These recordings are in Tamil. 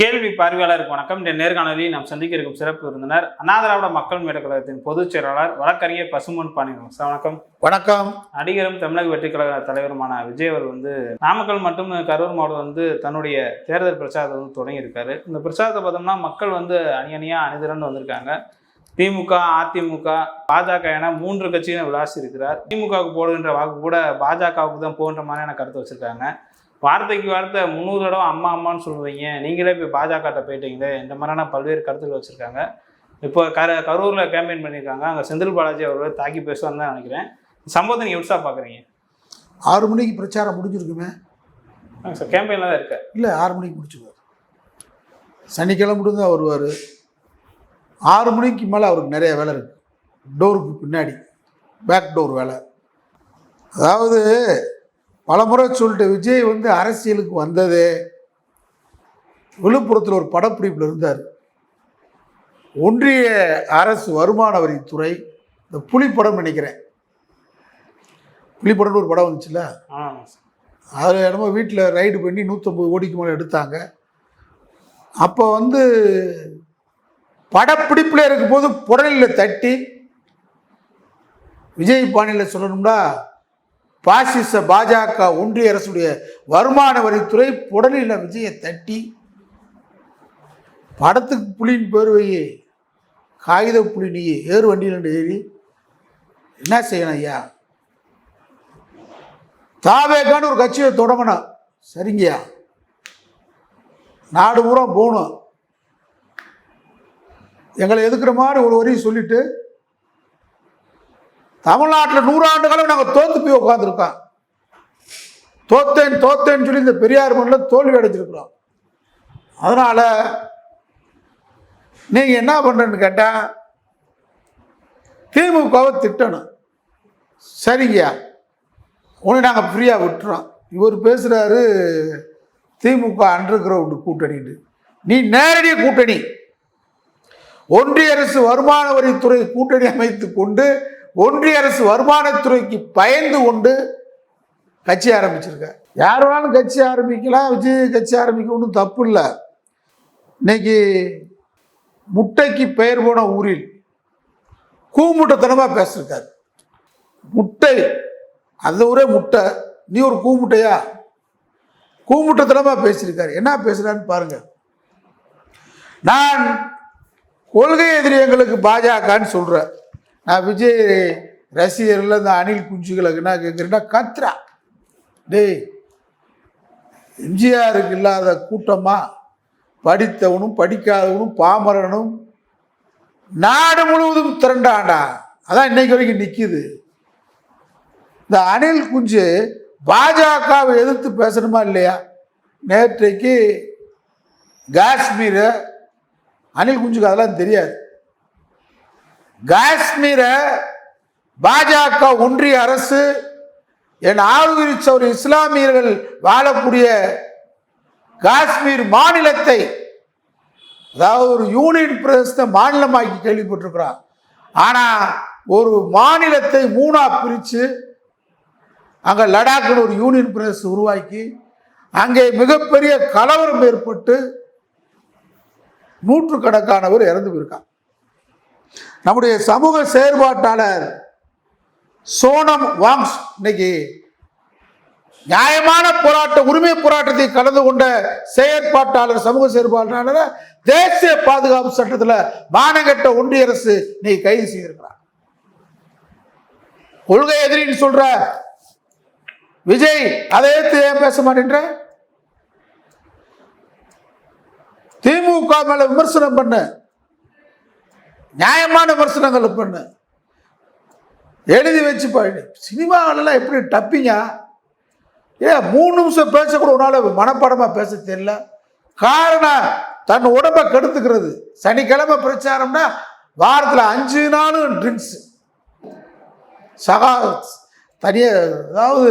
கேள்வி பார்வையாளருக்கு வணக்கம். இந்த நேர்காணலில் நாம் சந்திக்க இருக்கும் சிறப்பு விருந்தினர் அண்ணா திராவிட மக்கள் முன்னேற்ற கழகத்தின் பொதுச் செயலாளர் வழக்கறிஞர் பசுமன் பாண்டியன். சார் வணக்கம். வணக்கம். நடிகரும் தமிழக வெற்றி கழக தலைவருமான விஜய் அவர் வந்து நாமக்கல் மற்றும் கரூர் மாவட்டம் வந்து தன்னுடைய தேர்தல் பிரச்சாரத்தை வந்து தொடங்கியிருக்காரு. இந்த பிரச்சாரத்தை பார்த்தோம்னா மக்கள் வந்து அணி அணியாக அணிதிரண்டு வந்திருக்காங்க. திமுக அதிமுக பாஜக என மூன்று கட்சியினை விளாசி இருக்கிறார் திமுகவுக்கு போடுகின்ற வாக்கு கூட பாஜகவுக்கு தான் போகின்ற மாதிரியான கருத்தை வச்சிருக்காங்க. வார்த்தைக்கு வார்த்தை முந்நூறு தடவை அம்மா அம்மான்னு சொல்லுவீங்க. நீங்களே போய் பாஜகட்ட போயிட்டீங்களே. இந்த மாதிரியான பல்வேறு கருத்துக்கள் வச்சுருக்காங்க. இப்போ கர கரூரில் கேம்பெயின் பண்ணியிருக்காங்க. அங்கே செந்தில் பாலாஜி அவர்கள் தாக்கி பேசுவான்னு தான் நினைக்கிறேன். சம்பவத்தை நீங்கள் எப்படி பார்க்குறீங்க ஆறு மணிக்கு பிரச்சாரம் முடிஞ்சிருக்குமே. சார் கேம்பெயினில் தான் இருக்கு. இல்லை ஆறு மணிக்கு முடிச்சுக்குவார் சனிக்கிழமை மட்டும் தான் வருவார். ஆறு மணிக்கு மேலே அவருக்கு நிறைய வேலை இருக்குது டோருக்கு பின்னாடி பேக் டோர் வேலை. அதாவது பலமுறை சொல்லிட்டு விஜய் வந்து அரசியலுக்கு வந்ததே விழுப்புரத்தில் ஒரு படப்பிடிப்பில் இருந்தார். ஒன்றிய அரசு வருமான வரித்துறை இந்த புலிப்படம் நினைக்கிறேன். புலிப்படம்னு ஒரு படம் வந்துச்சுல்ல? அதில் என்னமோ வீட்டில் ரைடு பண்ணி நூற்றம்பது கோடிக்கு மேலே எடுத்தாங்க. அப்போ வந்து படப்பிடிப்பில் இருக்கும்போது புடலில் தட்டி விஜய் பாணியில் சொல்லணும்னா பாசிச பாஜக ஒன்றிய அரசுடைய வருமான வரித்துறை புடலில் விஜயை தட்டி படத்துக்கு புலியின் பேர் காகித புலி நீ ஏறு வண்டியில் ஏறி என்ன செய்யணும் ஐயா? தாவேக்கான்னு ஒரு கட்சியை தொடங்கணும் சரிங்கய்யா நாடு பூரா போகணும். எங்களை எதுக்குற மாதிரி ஒரு வரையும் சொல்லிட்டு தமிழ்நாட்டில் நூறாண்டு காலம் நாங்கள் தோத்து போய் உட்காந்துருக்கோம் தோத்தேன் தோத்தேன்னு சொல்லி இந்த பெரியார் மண்ணில் தோல்வி அடைஞ்சிருக்கிறோம். அதனால் நீங்கள் என்ன பண்ணுறேன்னு கேட்டால் திமுகவை திட்டணும். சரிங்கய்யா உன்னை நாங்கள் ஃப்ரீயாக விட்டுறோம். இவர் பேசுகிறாரு திமுக அண்டர் கிரவுண்டு கூட்டணின்னு. நீ நேரடிய கூட்டணி. ஒன்றிய அரசு வருமான வரித்துறை கூட்டணி அமைத்து கொண்டு ஒன்றிய அரசு வருமானத்துறைக்கு பயந்து கொண்டு கட்சி ஆரம்பிச்சிருக்க. யார் வேணாலும் கட்சி ஆரம்பிக்கலாம் விஜய் கட்சி ஆரம்பிக்க ஒன்றும் தப்பு இல்லை. இன்னைக்கு முட்டைக்கு பெயர் போன ஊரில் கூமுட்டத்தனமாக பேசியிருக்காரு முட்டை அந்த ஊரே முட்டை. நீ ஒரு கூமுட்டையா? கூமுட்டத்தனமாக பேசியிருக்காரு. என்ன பேசுகிறான்னு பாருங்க. நான் கொள்கை எதிரி எங்களுக்கு பாஜகன்னு சொல்கிறேன் நான் விஜய் ரசிகர்கள் இந்த அணில் குஞ்சுகளுக்கு என்ன கேட்குறேன்னா கத்ரா. டேய் எம்ஜிஆருக்கு இல்லாத கூட்டமாக படித்தவனும் படிக்காதவனும் பாமரனும் நாடு முழுவதும் திரண்டாண்டா? அதான் இன்னைக்கு வரைக்கும் நிற்கிது இந்த அணில் குஞ்சு பாஜகவை எதிர்த்து பேசணுமா இல்லையா? நேற்றைக்கு காஷ்மீரை அணில் குஞ்சுக்கு அதெல்லாம் தெரியாது. காஷ்மீரை பாஜக ஒன்றிய அரசு என் ஆளுகிரிச்ச ஒரு இஸ்லாமியர்கள் வாழக்கூடிய காஷ்மீர் மாநிலத்தை அதாவது ஒரு யூனியன் பிரதேசத்தை மாநிலமாக்கி கேள்விப்பட்டிருக்கிறான் ஆனால் ஒரு மாநிலத்தை மூணா பிரித்து அங்கே லடாக்னு ஒரு யூனியன் பிரதேசம் உருவாக்கி அங்கே மிகப்பெரிய கலவரம் ஏற்பட்டு நூற்றுக்கணக்கானவர் இறந்து போயிருக்காங்க. நம்முடைய சமூக செயற்பாட்டாளர் சோனம் வாங்ஸ் இன்னைக்கு நியாயமான போராட்ட உரிமை போராட்டத்தை கலந்து கொண்ட செயற்பாட்டாளர் சமூக செயற்பாட்டாளர் தேசிய பாதுகாப்பு சட்டத்தில் மானங்கட்ட ஒன்றிய அரசு நீ கைது செய்திருக்கிறார். கொள்கை எதிரின்னு சொல்ற விஜய் அதை எடுத்து ஏன் பேச மாட்டேன்ற? திமுக மேல விமர்சனம் பண்ணு. நியாயமான விமர்சனங்களை பண்ணு எழுதி வச்சு பாடு சினிமாவிலலாம் எப்படி டப்பிங்க? ஏன் மூணு நிமிஷம் பேசக்கூட உன்னால் மனப்பாடமாக பேச தெரியல. காரணம் தன் உடம்பை கெடுத்துக்கிறது. சனிக்கிழமை பிரச்சாரம்னா வாரத்தில் அஞ்சு நாளும் ட்ரிங்க்ஸ் சகா தனியாக அதாவது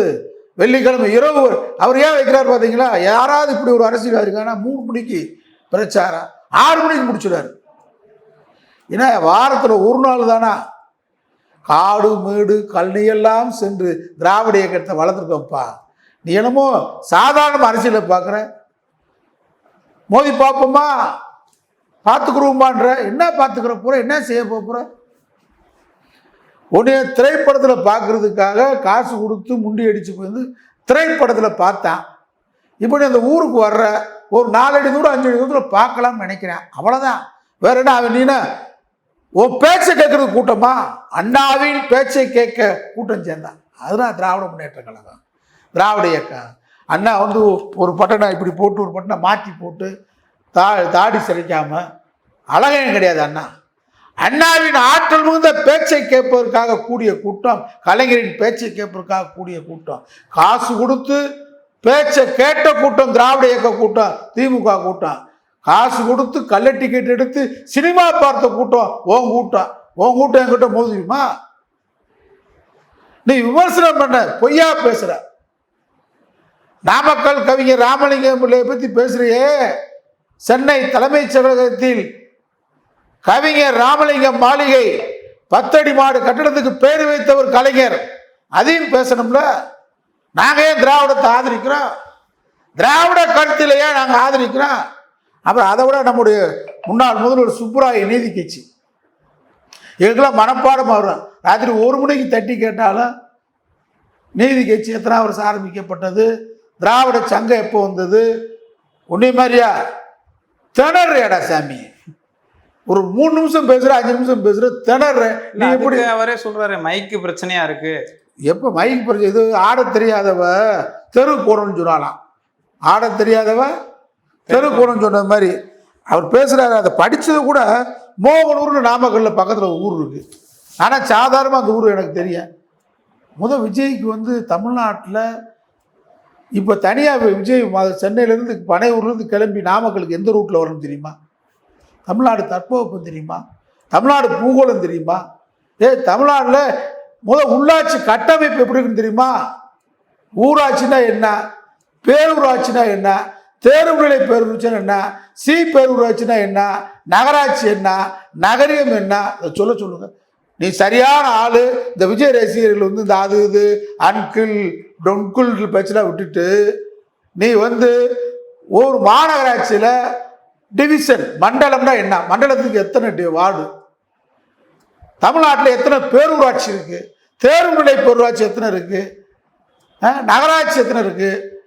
வெள்ளிக்கிழமை இரவு அவர் ஏன் வைக்கிறார் பார்த்தீங்களா யாராவது இப்படி ஒரு அரசியல் இருக்காங்கன்னா மூணு மணிக்கு பிரச்சாரம் ஆறு மணிக்கு முடிச்சிடாரு ஏன்னா வாரத்தில் ஒரு நாள் தானா? காடு மேடு கல்னி எல்லாம் சென்று திராவிட இயக்கத்தை வளர்த்துருக்கோம்ப்பா நீ என்னமோ சாதாரண அரசியலை பார்க்குற? மோதி பார்ப்போமா? பார்த்துக்குருவோமான்ற? என்ன பார்த்துக்கிற போகிற என்ன செய்ய போகிற உன்னைய திரைப்படத்தில் பார்க்குறதுக்காக காசு கொடுத்து முண்டி அடித்து போயிருந்து திரைப்படத்தில் பார்த்தான் இப்படி அந்த ஊருக்கு வர்ற ஒரு நாலடி தூரம் அஞ்சடி தூரத்தில் பார்க்கலாம்னு நினைக்கிறேன். அவ்வளோதான் வேற என்ன அவன் நீனா உன் பேச்சை கேட்கறது கூட்டமா? அண்ணாவின் பேச்சை கேட்க கூட்டம் சேர்ந்தான் அதுதான் திராவிட முன்னேற்ற கழகம். திராவிட இயக்கம். அண்ணா வந்து ஒரு பட்டனை இப்படி போட்டு ஒரு பட்டனை மாற்றி போட்டு தா தாடி சிறைக்காம அழகையும் கிடையாது அண்ணா. அண்ணாவின் ஆற்றல் மிகுந்த பேச்சை கேட்பதற்காக கூடிய கூட்டம் கலைஞரின் பேச்சை கேட்பதற்காக கூடிய கூட்டம் காசு கொடுத்து பேச்சை கேட்ட கூட்டம் திராவிட இயக்க கூட்டம் திமுக கூட்டம். காசு கொடுத்து கள்ள டிக்கெட் எடுத்து சினிமா பார்த்த கூட்டம் உன் கூட்டம். உன் கூட்டம் என்கிட்ட மோதியுமா நீ விமர்சனம் பண்ண பொய்யா பேசுற. நாமக்கல் கவிஞர் ராமலிங்கம் பிள்ளையை பத்தி பேசுறியே. சென்னை தலைமைச் செயலகத்தில் கவிஞர் ராமலிங்கம் மாளிகை பத்தடி மாடு கட்டடத்துக்கு பேர் வைத்தவர் கலைஞர். அதையும் பேசணும்ல? நாங்க ஏன் திராவிடத்தை ஆதரிக்கிறோம்? திராவிட கருத்திலேயே நாங்கள் ஆதரிக்கிறோம். அப்புறம் அதை விட நம்முடைய முன்னாள் முதல்வர் சுப்புராய நீதி கட்சி எங்களுக்கெல்லாம் மனப்பாடம் வரும். ராத்திரி ஒரு மணிக்கு தட்டி கேட்டாலும் நீதி கட்சி எத்தனை வருஷம் ஆரம்பிக்கப்பட்டது? திராவிட சங்கம் எப்போ வந்தது? உன்னே மாதிரியா? திணறேடா சாமி. ஒரு மூணு நிமிஷம் பேசுற அஞ்சு நிமிஷம் பேசுற திணற. நீ எப்படி அவரே சொல்றாரு மைக்கு பிரச்சனையா இருக்கு. எப்போ மைக் பிரச்சனை? இது ஆடத் தெரியாதவ தெரு கூடன்னு சொன்னாலாம். ஆடத் தெரியாதவ தெரு சொன்னது மாதிரி அவர் பேசுகிறாரு அதை படித்தது கூட மோகனூர்னு நாமக்கல்ல பக்கத்தில் ஊர் இருக்குது ஆனால் சாதாரணமாக அந்த ஊர் எனக்கு தெரியும் முத விஜய்க்கு வந்து தமிழ்நாட்டில் இப்போ தனியாக விஜய் சென்னையிலேருந்து பனையூர்லேருந்து கிளம்பி நாமக்கலுக்கு எந்த ரூட்டில் வரணும் தெரியுமா? தமிழ்நாடு தட்பவெப்பம் தெரியுமா? தமிழ்நாடு பூகோளம் தெரியுமா? ஏய் தமிழ்நாட்டில் முத உள்ளாட்சி கட்டமைப்பு எப்படி இருக்குன்னு தெரியுமா? ஊராட்சினா என்ன? பேரூராட்சினா என்ன? தேர்வுநிலை பேரூராட்சினா என்ன? சி பேரூராட்சினா என்ன? நகராட்சி என்ன? நகரியம் என்ன? அதை சொல்ல சொல்லுங்க. நீ சரியான ஆள். இந்த விஜய் ரசிகர்கள் வந்து இந்த அது இது அன்கிள் டொன்குள் பேச்செல்லாம் விட்டுட்டு நீ வந்து ஒரு மாநகராட்சியில் டிவிஷன் மண்டலம்னா என்ன? மண்டலத்துக்கு எத்தனை வார்டு? தமிழ்நாட்டில் எத்தனை பேரூராட்சி இருக்கு? தேர்வுநிலை பேரூராட்சி எத்தனை இருக்கு? ஆ, நகராட்சி எத்தனை இருக்கு?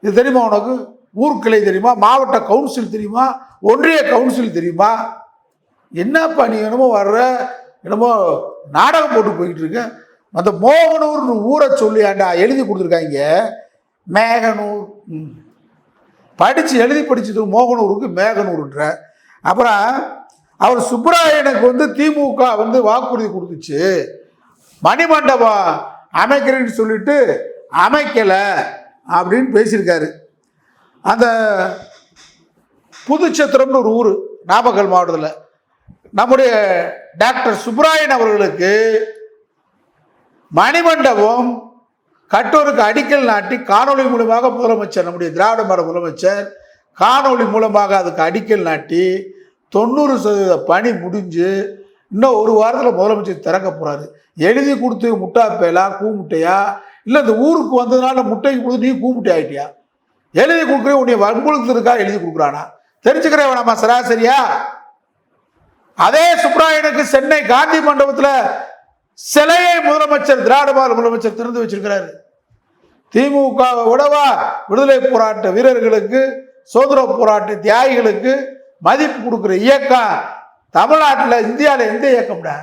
இது தெரியுமா உனக்கு? ஊர்க்கிளை தெரியுமா? மாவட்ட கவுன்சில் தெரியுமா? ஒன்றிய கவுன்சில் தெரியுமா? என்னப்பா நீ என்னமோ வர்ற? என்னமோ நாடகம் போட்டு போய்கிட்டு இருக்க. அந்த மோகனூர்னு ஊரை சொல்லியாண்டா எழுதி கொடுத்துருக்காங்க. மேகனூர் ம். படித்து எழுதி படிச்சது மோகனூருக்கு மேகனூர்ன்ற. அப்புறம் அவர் சுப்பராயனுக்கு வந்து திமுக வந்து வாக்குறுதி கொடுத்துச்சு. மணிமண்டபம் அமைக்கிறேன்னு சொல்லிட்டு அமைக்கலை அப்படின்னு பேசியிருக்காரு. அந்த புதுச்சத்திரம்னு ஒரு ஊர் நாமக்கல் மாவட்டத்தில். நம்முடைய டாக்டர் சுப்ராயன் அவர்களுக்கு மணிமண்டபம் கட்டோருக்கு அடிக்கல் நாட்டி காணொளி மூலமாக முதலமைச்சர் நம்முடைய திராவிட மாட முதலமைச்சர் காணொளி மூலமாக அதுக்கு அடிக்கல் நாட்டி தொண்ணூறு சதவீத பணி முடிஞ்சு இன்னும் ஒரு வாரத்தில் முதலமைச்சர் திறக்க போகிறாரு எழுதி கொடுத்து முட்டா பேலா கூமுட்டையா? இல்லை இந்த ஊருக்கு வந்ததுனால முட்டைக்கு கொடுத்து நீ கூமுட்டை ஆகிட்டியா எழுதி கொடுக்குறேன் உன்னை வற்புறுத்ததுக்கா எழுதி கொடுக்குறானா? தெரிஞ்சுக்கிறேன் நம்ம சராசரியா? அதே சுப்ராயனுக்கு சென்னை காந்தி மண்டபத்தில் சிலையை முதலமைச்சர் திராடபால் முதலமைச்சர் திறந்து வச்சிருக்கிறாரு. திமுக விடவா விடுதலை போராட்ட வீரர்களுக்கு சுதந்திர போராட்ட தியாகிகளுக்கு மதிப்பு கொடுக்குற இயக்கம் தமிழ்நாட்டில் இந்தியாவில் எந்த இயக்கம்டா?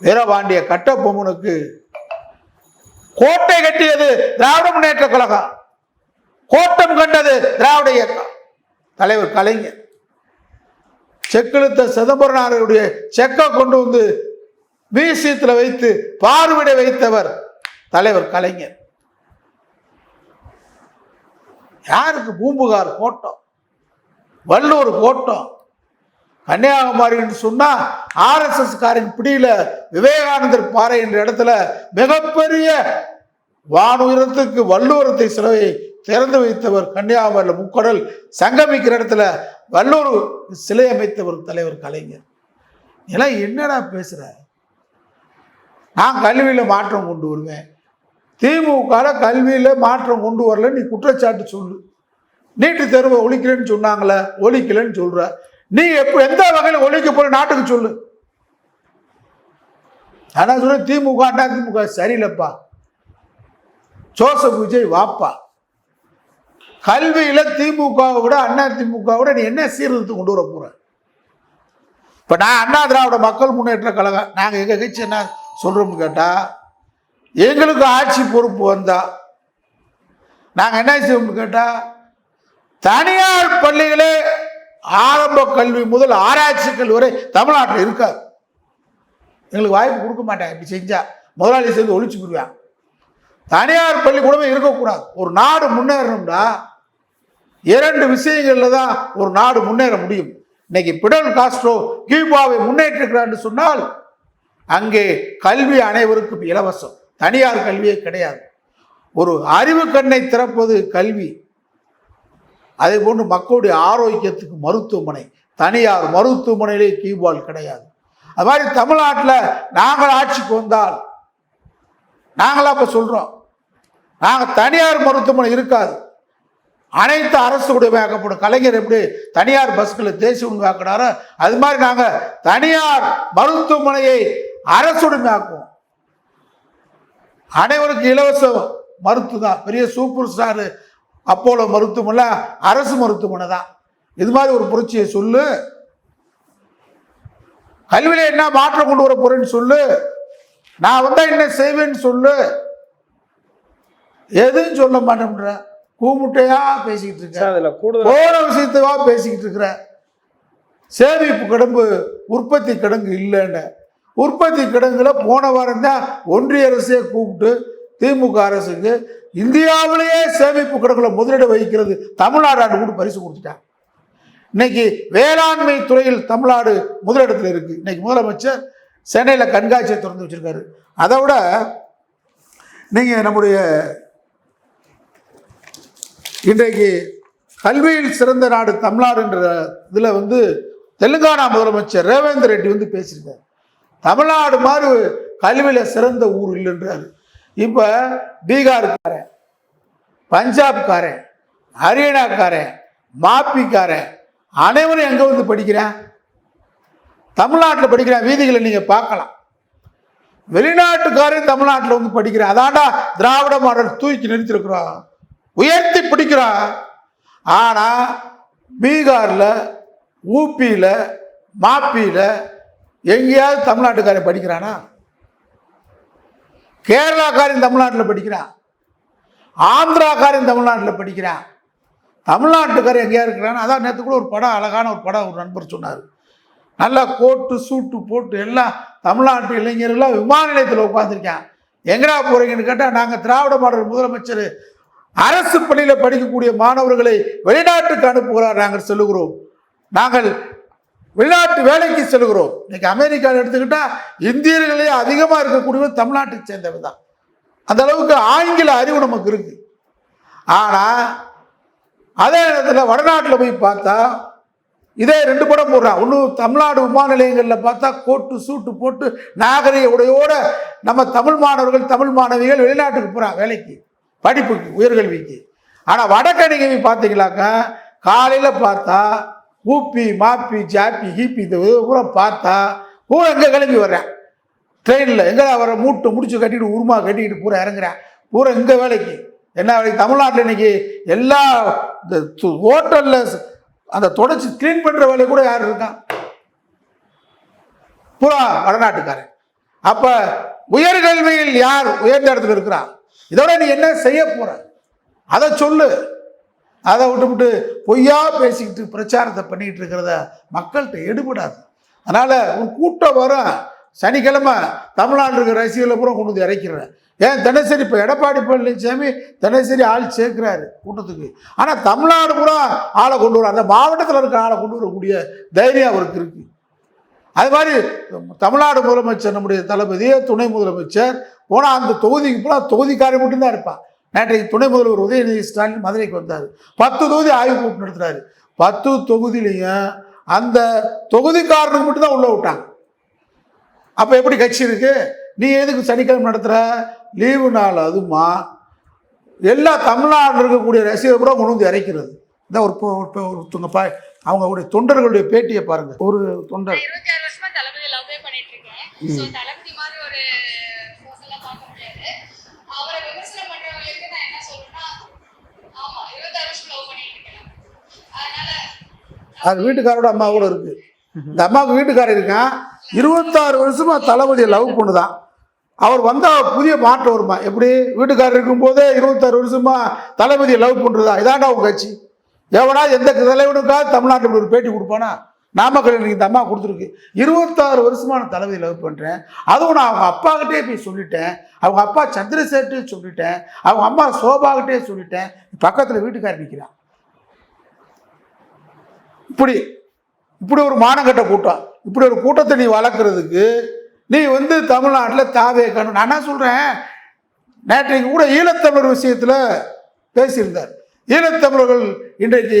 வீரபாண்டிய கட்டபொம்மனுக்கு கோட்டை கட்டியது திராவிட முன்னேற்ற கழகம். கோட்டம் கண்டது திராவிட இயக்கம். தலைவர் கலைஞர். செக்கெழுத்த சிதம்பரனாருடைய செக்கை கொண்டு வந்து மியூசியத்தில் வைத்து பார்வையிட வைத்தவர் தலைவர் கலைஞர். யாருக்கு பூம்புகார் கோட்டம்? வள்ளூர் கோட்டம். கன்னியாகுமரின்னு சொன்னால் ஆர்எஸ்எஸ் காரின் விவேகானந்தர் பாறை என்ற இடத்துல மிகப்பெரிய வானுயரத்துக்கு வள்ளுவரத்தை சிலையை திறந்து வைத்தவர் கன்னியாகுமரியில் முக்கடல் சங்கமிக்கிற இடத்துல வல்லூர் சிலை அமைத்தவர் தலைவர் கலைஞர். இதெல்லாம் என்னடா பேசுகிற நான் கல்வியில் மாற்றம் கொண்டு வருவேன். திமுக கல்வியில் மாற்றம் கொண்டு வரல நீ குற்றச்சாட்டு சொல்லு. நீட்டு தேர்வை ஒழிக்கலன்னு சொன்னாங்களே ஒழிக்கலன்னு சொல்கிற நீ எப்போ எந்த வகையில் ஒழிக்க போற நாட்டுக்கு சொல்லு. அதான் சொல்ல திமுக அதிமுக சரியில்லைப்பா. ஜோசப் விஜய் வாப்பா. கல்வியில திமுகவை விட அண்ணா திமுக விட நீ என்ன சீர்திருத்தம் கொண்டு வர போற? இப்ப நான் அண்ணா திராவிட மக்கள் முன்னேற்ற கழகம் நாங்க எங்க கட்சி என்ன சொல்றோம்னு கேட்டா எங்களுக்கு ஆட்சி பொறுப்பு வந்தா நாங்க என்ன செய்வோம்னு கேட்டா தனியார் பள்ளிகளே ஆரம்ப கல்வி முதல் ஆராய்ச்சி கல்வி வரை தமிழ்நாட்டில் இருக்காது. எங்களுக்கு வாய்ப்பு கொடுக்க மாட்டாங்க. இப்படி செஞ்சா முதலாளி சேர்ந்து ஒழிச்சு போடுவேன் தனியார் பள்ளிக்கூடமே இருக்கக்கூடாது. ஒரு நாடு முன்னேறணும்டா. இரண்டு விஷயங்களில் தான் ஒரு நாடு முன்னேற முடியும். இன்னைக்கு பிடல் காஸ்ட்ரோ கியூபாவை முன்னேற்றிருக்கிறான்னு சொன்னால் அங்கே கல்வி அனைவருக்கும் இலவசம். தனியார் கல்வியே கிடையாது. ஒரு அறிவு கண்ணை திறப்பது கல்வி. அதே போன்று மக்களுடைய ஆரோக்கியத்துக்கு மருத்துவமனை தனியார் மருத்துவமனையிலே கீபால் கிடையாது. அது மாதிரி தமிழ்நாட்டில் நாங்கள் ஆட்சிக்கு வந்தால் நாங்களாம் இப்போ சொல்கிறோம் நாங்கள் தனியார் மருத்துவமனை இருக்காது. அனைத்து அரசு உடைமையாக்கப்படும். கலைஞர் எப்படி தனியார் பஸ்களை தேசிய உடைமையாக்கினாரோ அது மாதிரி நாங்கள் தனியார் மருத்துவமனையை அரசு உடைமையாக்குவோம். அனைவருக்கும் இலவச மருத்துவம் தான் பெரிய சூப்பர் ஸ்டார் அப்போலோ மருத்துவமனை அரசு மருத்துவமனை தான். இது மாதிரி ஒரு புரட்சியை சொல்லு. கல்வியில என்ன மாற்றம் கொண்டு வர போறேன்னு சொல்லு. நான் வந்தா என்ன செய்வேன்னு சொல்லு. எதுவும் சொல்ல மாட்டேன்ற. கூமுட்டையா பேசிக்கிட்டு இருக்க. சார் அதுல கூடுதல் போன விஷயத்தவா பேசிக்கிட்டு இருக்கிற சேமிப்பு கிடங்கு உற்பத்தி கிடங்கு இல்லைன்னு உற்பத்தி கிடங்குல போன வாரம் தான் ஒன்றிய அரசே கூப்பிட்டு திமுக அரசுக்கு இந்தியாவிலேயே சேமிப்பு கிடங்குல முதலீடு வகிக்கிறது தமிழ்நாடு ஆண்டு கூட பரிசு கொடுத்துட்டாங்க. இன்னைக்கு வேளாண்மை துறையில் தமிழ்நாடு முதலிடத்தில் இருக்கு. இன்னைக்கு முதலமைச்சர் சென்னையில் கண்காட்சியை திறந்து வச்சிருக்காரு. அதை விட நீங்கள் நம்முடைய இன்றைக்கு கல்வியில் சிறந்த நாடு தமிழ்நாடுன்ற இதில் வந்து தெலுங்கானா முதலமைச்சர் ரேவேந்தர் ரெட்டி வந்து பேசியிருக்காரு. தமிழ்நாடு மாதிரி கல்வியில் சிறந்த ஊர் இல்லைன்றாரு. இப்போ பீகார்காரன் பஞ்சாப்காரன் ஹரியானாக்காரன் மாப்பிக்காரன் அனைவரும் எங்கே வந்து படிக்கிறேன்? தமிழ்நாட்டில் படிக்கிறேன் வீதிகளை நீங்கள் பார்க்கலாம். வெளிநாட்டுக்காரன் தமிழ்நாட்டில் வந்து படிக்கிறேன். அதாண்டா திராவிட மாடல் தூக்கி நிறுத்திருக்கிறோம் உயர்த்தி பிடிக்கிறான். ஆனால் பீகாரில் ஊபியில் மாப்பியில் எங்கேயாவது தமிழ்நாட்டுக்காரன் படிக்கிறானா? கேரளாக்காரன் தமிழ்நாட்டில் படிக்கிறான். ஆந்திராக்காரன் தமிழ்நாட்டில் படிக்கிறான். தமிழ்நாட்டுக்காரர் எங்கேயா இருக்கிறான்? அதான் நேற்று கூட ஒரு படம் அழகான ஒரு படம் ஒரு நண்பர் சொன்னார். நல்லா கோட்டு சூட்டு போட்டு எல்லாம் தமிழ்நாட்டு இளைஞர்கள்லாம் விமான நிலையத்தில் உட்காந்துருக்கேன் எங்கடா போகிறீங்கன்னு கேட்டால் நாங்கள் திராவிட மாடல் முதலமைச்சர் அரசு பள்ளியில் படிக்கக்கூடிய மாணவர்களை வெளிநாட்டுக்கு அனுப்புகிறார் நாங்கள் செல்லுகிறோம். நாங்கள் வெளிநாட்டு வேலைக்கு செல்கிறோம். இன்னைக்கு அமெரிக்காவில் எடுத்துக்கிட்டா இந்தியர்களே அதிகமாக இருக்கக்கூடியவர் தமிழ்நாட்டை சேர்ந்தவர் தான் அந்த அளவுக்கு ஆங்கில அறிவு நமக்கு இருக்கு. ஆனால் அதே நேரத்தில் வடநாட்டில் போய் பார்த்தா இதே ரெண்டு படம் போடுறான். ஒன்று தமிழ்நாடு விமான நிலையங்களில் பார்த்தா கோட்டு சூட்டு போட்டு நாகரிக உடையோட நம்ம தமிழ் மாணவர்கள் தமிழ் மாணவிகள் வெளிநாட்டுக்கு போகிறான் வேலைக்கு படிப்புக்கு உயர்கல்விக்கு. ஆனால் வடக்கணிகவி பார்த்தீங்களாக்கா காலையில் பார்த்தா ஊப்பி மாப்பி ஜாப்பி ஹீப்பி இந்த பூரா பார்த்தா பூரா எங்கே கிளம்பி வர்றேன் ட்ரெயினில் எங்கே வர மூட்டை முடிச்சு கட்டிட்டு உருமா கட்டிக்கிட்டு பூரா இறங்குறேன் பூரா இந்த வேலைக்கு? என்ன வேலைக்கு? தமிழ்நாட்டில் இன்னைக்கு எல்லா இந்த ஹோட்டலில் அந்த தொடச்சி க்ளீன் பண்ணுற வேலை கூட யார் இருக்கான் பூரா வடநாட்டுக்காரன். அப்போ உயர்கல்வியில் யார் உயர்ந்த இடத்துல இருக்கிறான் இதோட நீ என்ன செய்ய போற? அதை சொல்லு. அதை விட்டுவிட்டு பொய்யா பேசிக்கிட்டு பிரச்சாரத்தை பண்ணிக்கிட்டு இருக்கிறத மக்கள்கிட்ட எடுபடாது. அதனால் ஒரு கூட்டம் வரும் சனிக்கிழமை தமிழ்நாடு இருக்கிற ரசிகர்களை பூரா கொண்டு வந்து இறக்கிறேன் ஏன் தினசரி இப்போ எடப்பாடி பழனிசாமி தினசரி ஆள் சேர்க்கிறாரு கூட்டத்துக்கு. ஆனால் தமிழ்நாடு பூரா ஆளை கொண்டு வர அந்த மாவட்டத்தில் இருக்கிற ஆளை கொண்டு வரக்கூடிய தைரியம் அவருக்கு இருக்குது அது மாதிரி தமிழ்நாடு முதலமைச்சர் நம்முடைய தளபதியே துணை முதலமைச்சர் போனால் அந்த தொகுதிக்கு போனால் தொகுதிக்காரர் மட்டும்தான் இருப்பான் நேற்றைக்கு துணை முதல்வர் உதயநிதி ஸ்டாலின் மதுரைக்கு வந்தார். பத்து தொகுதி ஆய்வு கூட்டம் நடத்துறாரு. பத்து தொகுதியிலையும் அந்த தொகுதிக்காரனுக்கு மட்டும்தான் உள்ள விட்டாங்க. அப்போ எப்படி கட்சி இருக்கு? நீ எதுக்கு சனிக்கிழமை நடத்துகிற லீவு நாள் அதுமா. எல்லா தமிழ்நாட்டில் இருக்கக்கூடிய ரசிகர் கூட கொண்டு வந்து இறைக்கிறது. இந்த ஒரு ஒருத்தவங்க பா அவங்களுடைய தொண்டர்களுடைய பேட்டியை பாருங்க. ஒரு தொண்டர் இருபத்தி ஆறு வருஷமா தளபதி லவ்வே பண்ணிட்டு இருக்கேன் சோ தளபதி மாதிரி ஒரு பர்சன்லாம் பார்க்க முடியாது அவரை விமர்சனம் பண்றவங்களுக்கு நான் என்ன சொல்றேன்னா ஆமா இருபத்தாறு வருஷம் லவ் பண்ணிட்டு இருக்கேன் அதனால அது வீட்டுக்காரோட அம்மா கூட இருக்கு. இந்த அம்மாவுக்கு வீட்டுக்காரர் இருக்கான். இருபத்தாறு வருஷமா தளபதியை லவ் பண்ணுதான். அவர் வந்தா புதிய மாற்றம் வருமா? எப்படி? வீட்டுக்காரர் இருக்கும்போதே இருபத்தாறு வருஷமா தளபதியை லவ் பண்ணுறதா இதாண்டா உங்க கட்சி. எவனா எந்த தலைவனுக்காவது தமிழ்நாட்டில் ஒரு பேட்டி கொடுப்பானா? நாமக்கல் இன்னைக்கு இந்த அம்மா கொடுத்துருக்கு. இருபத்தாறு வருஷமா நான் தளபதி லவ் பண்ணுறேன் அதுவும் நான் அவங்க அப்பாகிட்டே போய் சொல்லிட்டேன். அவங்க அப்பா சந்திரசேட்டே சொல்லிட்டேன். அவங்க அம்மா சோபாகிட்டே சொல்லிட்டேன். பக்கத்தில் வீட்டுக்காரர் நிற்கிறான் இப்படி இப்படி ஒரு மானங்கட்ட கூட்டம். இப்படி ஒரு கூட்டத்தை நீ வளர்க்குறதுக்கு நீ வந்து தமிழ்நாட்டில் தாவே காணும். நான் என்ன சொல்கிறேன் நேற்றைக்கு கூட ஈழத்தமிழர் விஷயத்தில் பேசியிருந்தார். ஈழத்தமிழர்கள் இன்றைக்கு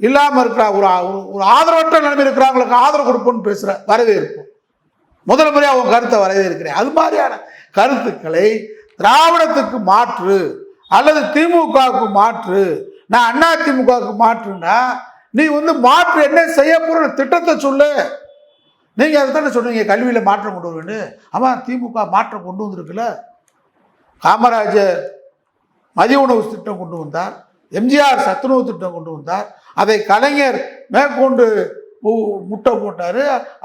இல்லாமல் இருக்கிற ஒரு ஒரு ஆதரவற்ற நிலைமை இருக்கிறவங்களுக்கு ஆதரவு கொடுப்போம்னு பேசுகிற வரவேற்போம் முதல் முறையாக அவங்க கருத்தை வரவேற்கிறேன். அது மாதிரியான கருத்துக்களை திராவிடத்துக்கு மாற்று அல்லது திமுகவுக்கு மாற்று. நான் அண்ணா திமுகவுக்கு மாற்றுன்னா நீ வந்து மாற்று என்ன செய்ய போற திட்டத்தை சொல்லு. நீங்கள் அதை தானே சொன்னீங்க கல்வியில் மாற்றம் கொண்டு வருவேன்னு. ஆமாம் திமுக மாற்றம் கொண்டு வந்திருக்குல்ல காமராஜர் மதிய உணவு திட்டம் கொண்டு வந்தார் எம்ஜிஆர் சத்துணவு திட்டம் கொண்டு வந்தார் அதை கலைஞர் மேற்கொண்டு முட்டை போட்டார்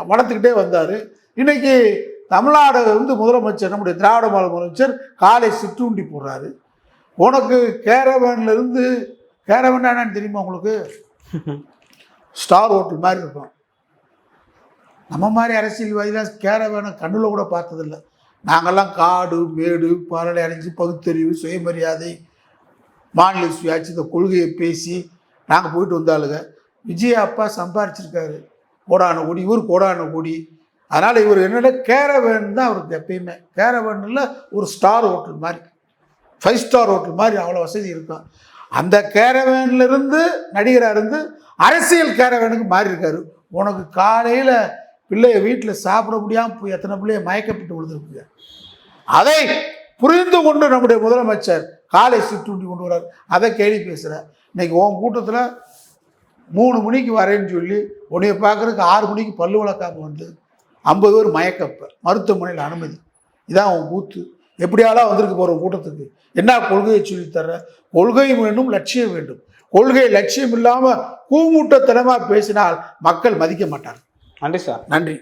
வளர்த்துக்கிட்டே வந்தார். இன்னைக்கு தமிழ்நாடு வந்து முதலமைச்சர் நம்முடைய திராவிட மாடல் முதலமைச்சர் காலை சிற்றுண்டி போடுறாரு. உனக்கு கேரவன்லேருந்து கேரவன் என்னன்னு தெரியுமா உங்களுக்கு? ஸ்டார் ஹோட்டல் மாதிரி இருக்கும். நம்ம மாதிரி அரசியல்வாதிலாம் கேரவேனை கண்ணில் கூட பார்த்ததில்ல. நாங்கள்லாம் காடு மேடு பாலடை அடைஞ்சு பகுத்தறிவு சுயமரியாதை மாநில சுயாட்சி இந்த கொள்கையை பேசி நாங்கள் போயிட்டு வந்தாளுங்க. விஜய் அப்பா சம்பாரிச்சிருக்காரு. கோடான கோடி இவர் கோடான கோடி. அதனால் இவர் என்னென்ன கேரவேன் தான் அவருக்கு எப்பயுமே. கேரவேனில் ஒரு ஸ்டார் ஹோட்டல் மாதிரி. ஃபைவ் ஸ்டார் ஹோட்டல் மாதிரி அவ்வளோ வசதி இருக்கும். அந்த கேரவேன்லேருந்து நடிகராக இருந்து அரசியல் கேரவேனுக்கு மாறி இருக்காரு உனக்கு காலையில் பிள்ளைய வீட்டில் சாப்பிட முடியாமல் போய் எத்தனை பிள்ளைய மயக்கப்பட்டு விழுந்துருக்குங்க அதை புரிந்து கொண்டு நம்முடைய முதலமைச்சர் காலை சிற்றுண்டி கொண்டு வரார் அதை கேள்வி பேசுகிறேன் இன்னைக்கு உன் கூட்டத்தில் மூணு மணிக்கு வரேன்னு சொல்லி உன்னைய பார்க்குறதுக்கு ஆறு மணிக்கு பல்லு வளர்க்காம வந்து ஐம்பது பேர் மயக்கப்ப மருத்துவமனையில் அனுமதி. இதான் உன் கூத்து எப்படியாலாம் வந்திருக்கு போகிற கூட்டத்துக்கு? என்ன கொள்கையை சொல்லித் தர்ற? கொள்கை வேண்டும் லட்சியம் வேண்டும். கொள்கை லட்சியம் இல்லாமல் கூமூட்டத்தனமாக பேசினால் மக்கள் மதிக்க மாட்டார் நன்றி சார். நன்றி.